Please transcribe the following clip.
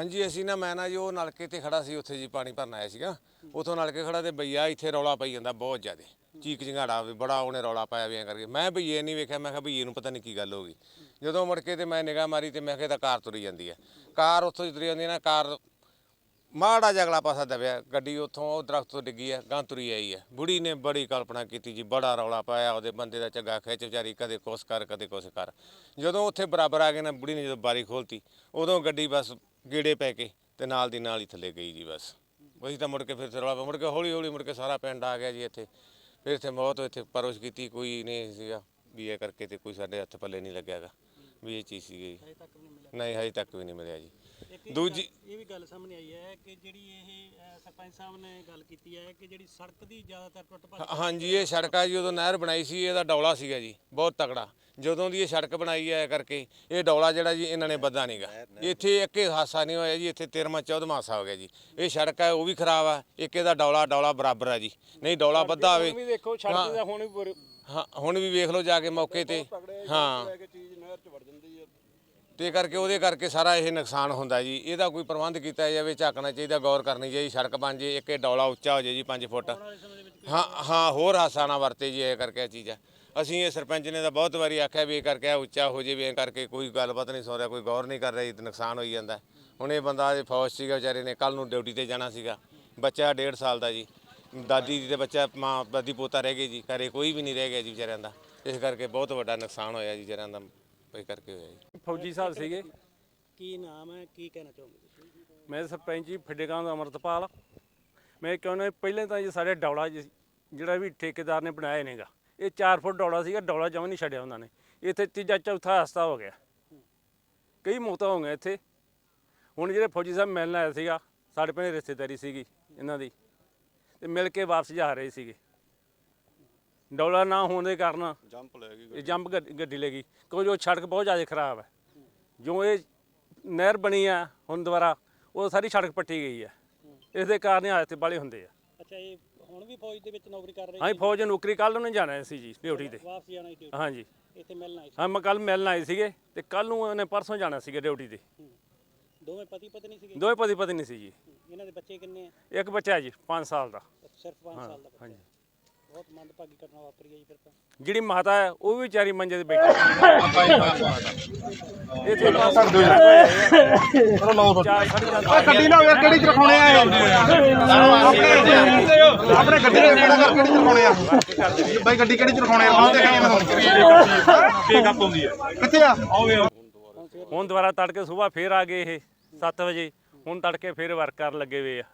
ਹਾਂਜੀ, ਅਸੀਂ ਨਾ, ਮੈਂ ਨਾ ਜੀ, ਉਹ ਨਲਕੇ ਤੇ ਖੜਾ ਸੀ, ਉੱਥੇ ਜੀ ਪਾਣੀ ਭਰਨ ਆਇਆ ਸੀਗਾ। ਉਥੋਂ ਨਲਕੇ ਖੜਾ ਤੇ ਬਈਆ ਇੱਥੇ ਰੌਲਾ ਪਈ ਜਾਂਦਾ ਬਹੁਤ ਜ਼ਿਆਦਾ। ਚੀਕ ਚਿੰਗਾੜਾ ਵੀ ਬੜਾ ਉਹਨੇ ਰੌਲਾ ਪਾਇਆ ਵੀ ਐਂ ਕਰਕੇ। ਮੈਂ ਬਈਏ ਨਹੀਂ ਵੇਖਿਆ, ਮੈਂ ਕਿਹਾ ਬਈਏ ਨੂੰ ਪਤਾ ਨਹੀਂ ਕੀ ਗੱਲ ਹੋ ਗਈ। ਜਦੋਂ ਮੁੜ ਕੇ ਤੇ ਮੈਂ ਨਿਗਾਹ ਮਾਰੀ ਤੇ ਮੈਂ ਕਿਹਾ ਤਾਂ ਕਾਰ ਤੁਰੀ ਜਾਂਦੀ ਹੈ ਕਾਰ ਉੱਥੋਂ ਹੀ ਤੁਰੀ ਜਾਂਦੀ ਹੈ ਨਾ, ਕਾਰ ਮਾੜਾ ਜਗਲਾ ਪਾਸਾ ਦਬਿਆ। ਗੱਡੀ ਉੱਥੋਂ, ਉਹ ਦਰਖਤ ਤੋਂ ਡਿੱਗੀ ਹੈ ਗਾਂ ਤੁਰੀ ਆਈ ਹੈ ਬੁੜੀ ਨੇ ਬੜੀ ਕਲਪਨਾ ਕੀਤੀ ਜੀ, ਬੜਾ ਰੌਲਾ ਪਾਇਆ ਉਹਦੇ ਬੰਦੇ ਦਾ ਝੱਗਾ ਖਿੱਚ, ਵਿਚਾਰੀ ਕਦੇ ਕੁਛ ਕਰ, ਕਦੇ ਕੁਛ ਕਰ। ਜਦੋਂ ਉੱਥੇ ਬਰਾਬਰ ਆ ਗਏ ਨਾ, ਬੁੜੀ ਨੇ ਜਦੋਂ ਬਾਰੀ ਖੋਲਤੀ, ਉਦੋਂ ਗੱਡੀ ਬਸ ਗੇੜੇ ਪੈ ਕੇ ਤੇ ਨਾਲ ਦੀ ਨਾਲ ਹੀ ਥੱਲੇ ਗਈ ਜੀ ਬਸ। ਉਹੀ ਤਾਂ ਮੁੜ ਕੇ ਫਿਰ ਪਿਆ। ਮੁੜ ਕੇ ਹੌਲੀ ਹੌਲੀ ਮੁੜ ਕੇ ਸਾਰਾ ਪਿੰਡ ਆ ਗਿਆ ਜੀ ਇੱਥੇ। ਫਿਰ ਇੱਥੇ ਬਹੁਤ ਇੱਥੇ ਪਰਵਿਸ਼ ਕੀਤੀ ਕੋਈ ਨਹੀਂ ਸੀਗਾ ਵੀ ਇਹ ਕਰਕੇ ਤੇ ਕੋਈ ਸਾਡੇ ਹੱਥ ਪੱਲੇ ਨਹੀਂ ਲੱਗਿਆਗਾ ਵੀ ਇਹ ਚੀਜ਼ ਸੀਗੀ। ਹਜੇ ਤੱਕ ਵੀ ਨਹੀਂ ਮਿਲਿਆ। ਨਹੀਂ ਹਜੇ ਤੱਕ ਵੀ ਨਹੀਂ ਮਿਲਿਆ ਜੀ। ਇੱਕ ਇਹ ਦੂਜੀ- ਗੱਲ- ਇਹ ਵੀ ਗੱਲ ਸਾਹਮਣੇ ਆਈ ਹੈ ਕਿ ਜਿਹੜੀ ਇਹ ਅ, ਸਰਪੰਚ ਸਾਹਿਬ ਨੇ ਗੱਲ ਕੀਤੀ ਹੈ ਕਿ ਜਿਹੜੀ ਸੜਕ ਦੀ ਜ਼ਿਆਦਾਤਰ ਟੁੱਟ ਭੱਜ ਹਾਂ- ਹਾਂਜੀ ਇਹ ਸੜਕ ਆ ਜੀ ਉਦੋਂ ਨਹਿਰ ਬਣਾਈ ਸੀ ਇਹਦਾ ਡੌਲਾ ਸੀਗਾ ਜੀ ਬਹੁਤ ਤਕੜਾ। ਜਦੋਂ ਦੀ ਇਹ ਸੜਕ ਬਣਾਈ ਹੈ ਕਰਕੇ ਇਹ ਡੌਲਾ ਜਿਹੜਾ ਜੀ ਇਹਨਾਂ ਨੇ ਬੱਧਾ ਨਹੀਂਗਾ ਇੱਥੇ ਇੱਕ ਹੀ ਹਾਸਾ ਨਹੀਂ ਹੋਇਆ ਜੀ ਇੱਥੇ 13ਵਾਂ 14ਵਾਂ ਹਾਸਾ ਹੋ ਗਿਆ ਜੀ। ਇਹ ਸੜਕ ਹੈ ਉਹ ਵੀ ਖਰਾਬ ਆ ਇੱਕ ਇਹਦਾ ਡੌਲਾ ਡੌਲਾ ਬਰਾਬਰ ਆ ਜੀ। ਨਹੀਂ ਡੌਲਾ ਬੱਧਾ ਹੋਵੇ। ਵੀ ਦੇਖੋ ਛੱਡ ਦੇ ਹੁਣ ਵੀ ਬੁਰੇ- ਹਾਂ ਹੁਣ ਵੀ ਵੇਖ ਲਓ ਜਾ ਕੇ ਮੌਕੇ ਤੇ। ਹਾਂ। ਚੀਜ਼ ਨਹਿਰ ਚ ਵੜ ਜਾਂਦੀ ਹੈ ਤੇ ਕਰਕੇ ਉਹਦੇ ਕਰਕੇ ਸਾਰਾ ਇਹ ਨੁਕਸਾਨ ਹੁੰਦਾ ਜੀ। ਇਹਦਾ ਕੋਈ ਪ੍ਰਬੰਧ ਕੀਤਾ ਜਾਵੇ ਝਾਕਣਾ ਚਾਹੀਦਾ ਗੌਰ ਕਰਨੀ ਚਾਹੀਦੀ ਸੜਕ ਬਣ ਜੇ ਇੱਕ ਇਹ ਡੌਲਾ ਉੱਚਾ ਹੋ ਜੇ ਜੀ 5 ਫੁੱਟ। ਹਾਂ ਹਾਂ ਹੋਰ ਹਾਸਾ ਨਾ ਵਰਤੇ ਜੀ ਇਹ ਕਰਕੇ ਇਹ ਚੀਜ਼ ਆ। ਅਸੀਂ ਇਹ ਸਰਪੰਚ ਨੇ ਤਾਂ ਬਹੁਤ ਵਾਰੀ ਆਖਿਆ ਵੀ ਇਹ ਕਰਕੇ ਉੱਚਾ ਹੋ ਜੇ ਵੀ ਇਹ ਕਰਕੇ ਕੋਈ ਗੱਲਬਾਤ ਨਹੀਂ ਸੋ ਰਿਹਾ ਕੋਈ ਗੌਰ ਨਹੀਂ ਕਰ ਰਿਹਾ ਜੀ ਤੇ ਨੁਕਸਾਨ ਹੋਈ ਜਾਂਦਾ। ਹੁਣ ਇਹ ਬੰਦਾ ਇਹ ਫੌਜ ਸੀਗਾ ਵਿਚਾਰੇ ਨੇ ਕੱਲ ਨੂੰ ਡਿਊਟੀ ਤੇ ਜਾਣਾ ਸੀਗਾ। ਬੱਚਾ 1.5 ਸਾਲ ਦਾ ਜੀ। ਦਾਦੀ ਦੀ ਤੇ ਬੱਚਾ ਮਾਂ ਦਾਦੀ ਪੋਤਾ ਰਹਿ ਗਏ ਜੀ ਘਰੇ ਕੋਈ ਵੀ ਨਹੀਂ ਰਹਿ ਗਿਆ ਜੀ ਵਿਚਾਰਿਆਂ ਦਾ। ਇਸ ਕਰਕੇ ਬਹੁਤ ਵੱਡਾ ਨੁਕਸਾਨ ਹੋਇਆ ਜੀ ਵਿਚਾਰਿਆਂ ਦਾ ਇਹ ਕਰਕੇ ਹੋਇਆ ਜੀ। ਫੌਜੀ ਸਾਹਿਬ ਸੀਗੇ। ਕੀ ਨਾਮ ਹੈ ਕੀ ਕਹਿਣਾ ਚਾਹੋਗੇ ਤੁਸੀਂ? ਮੈਂ ਸਰਪੰਚ ਜੀ ਫੱਡੇਗਾਂ ਦਾ ਅਮਰਤਪਾਲ। ਮੈਂ ਕਹਿੰਦਾ ਪਹਿਲਾਂ ਤਾਂ ਜੀ ਸਾਡੇ ਡੌਲਾ ਜੀ- ਜਿਹੜਾ ਵੀ ਠੇਕੇਦਾਰ ਨੇ ਬਣਾਇਆ ਨੇਗਾ ਇਹ 4 ਫੁੱਟ ਡੌਲਾ ਸੀਗਾ ਡੌਲਾ ਜਮਾਂ ਨਹੀਂ ਛੱਡਿਆ ਉਹਨਾਂ ਨੇ। ਇੱਥੇ ਤੀਜਾ ਚੌਥਾ ਹਸਤਾ ਹੋ ਗਿਆ। ਕਈ ਮੌਤਾਂ ਹੋ ਗਈਆਂ ਇੱਥੇ। ਹੁਣ ਜਿਹੜੇ ਫੌਜੀ ਸਾਹਿਬ ਮਿਲਣ ਆਇਆ ਸੀਗਾ ਸਾਡੇ ਪਿੰਡ ਰਿਸ਼ਤੇਦਾਰੀ ਸੀਗੀ ਇਹਨਾਂ ਦੀ ਤੇ ਮਿਲ ਕੇ ਵਾਪਸ ਜਾ ਰਹੇ ਸੀਗੇ। ਡੌਲਾ ਨਾ ਹੋਣ ਦੇ ਕਾਰਨ ਜੰਪ ਲੈ ਗਈ ਇਹ ਜੰਪ ਗੱਡ- ਗੱਡੀ ਲੈ ਗਈ। ਕਿਉਂਕਿ ਉਹ ਸੜਕ ਬਹੁਤ ਜ਼ਿਆਦਾ ਖਰਾਬ ਹੈ। ਜੋ ਇਹ ਨਹਿਰ ਬਣੀ ਆ ਹੁਣ ਦੁਬਾਰਾ ਉਹ ਸਾਰੀ ਸੜਕ ਪੱਟੀ ਗਈ ਹੈ ਇਸ ਦੇ ਕਾਰਨ ਇਹ ਹਾਦਸੇ ਬਾਲੇ ਹੁੰਦੇ ਆ। ਅੱਛਾ ਇਹ ਹੁਣ ਵੀ ਫੌਜ ਦੇ ਵਿੱਚ ਨੌਕਰੀ ਕਰ ਰਹੇ ਹਾਂ ਫੌਜ ਨੌਕਰੀ ਕੱਲ ਨੂੰ ਜਾਣਾ ਸੀ ਜੀ ਡਿਊਟੀ ਤੇ। ਵਾਪਸ ਜਾਣਾ ਸੀ ਹਾਂਜੀ। ਇੱਥੇ ਮਿਲਣਾ ਸੀ। ਹਾਂ ਮੈਂ ਕੱਲ ਮਿਲਣ ਆਏ ਸੀਗੇ ਤੇ ਕੱਲ ਨੂੰ ਉਹਨੇ ਪਰਸੋਂ ਜਾਣਾ ਸੀਗਾ ਡਿਊਟੀ ਤੇ। ਦੋਵੇਂ ਪਤੀ ਪਤਨੀ ਸੀਗੇ? ਦੋਵੇਂ ਪਤੀ ਪਤਨੀ ਸੀ ਜੀ। ਇਹਨਾਂ ਦੇ ਬੱਚੇ ਕਿੰਨੇ ਆ? ਇੱਕ ਬੱਚਾ ਹੈ ਜੀ 5 ਸਾਲ ਦਾ। ਸਿਰਫ 5 ਸਾਲ ਦਾ ਬੱਚਾ। ਹਾਂਜੀ। ਬਹੁਤ ਮੰਦਭਾਗੀ ਘਟਨਾ ਵਾਪਰੀ ਹੈ ਜੀ ਫਿਰ ਤਾਂ। ਜਿਹੜੀ ਮਾਤਾ ਹੈ ਉਹ ਵੀ ਵਿਚਾਰੀ ਮੰਜੇ ਤੇ ਬੈਠੀ ਇੱਥੇ ਬਸ ਚਾਰ ਸਾਢੇ ਚਾਰ ਗੱਡੀ ਨਾ ਯਾਰ ਕਿਹੜੀ ਚ ਰਖਾਉਣੇ ਆ ਇਹ? ਆਪਣੇ ਗੱਡੀ ਦੇ ਕਿਹੜਾ ਕਿਹੜੀ ਚ ਰਖਾਉਣੇ ਆ ਬਾਈ ਗੱਡੀ ਕਿਹੜੀ ਚ ਰਖਾਉਣੇ ਆ ਉਹ ਤੇ ਕਹਾਂ ਮੈਂ ਪਿਕਅਪ ਹੁੰਦੀ ਹੈ ਕਿੱਥੇ ਆ ਹੁਣ ਦੁਬਾਰਾ ਤੜਕੇ ਸਵੇਰ ਫੇਰ ਆ ਗਏ ਇਹ 7 ਵਜੇ ਹੁਣ ਤੜਕੇ ਫੇਰ ਵਰਕ ਕਰਨ ਲੱਗੇ ਹੋਏ ਆ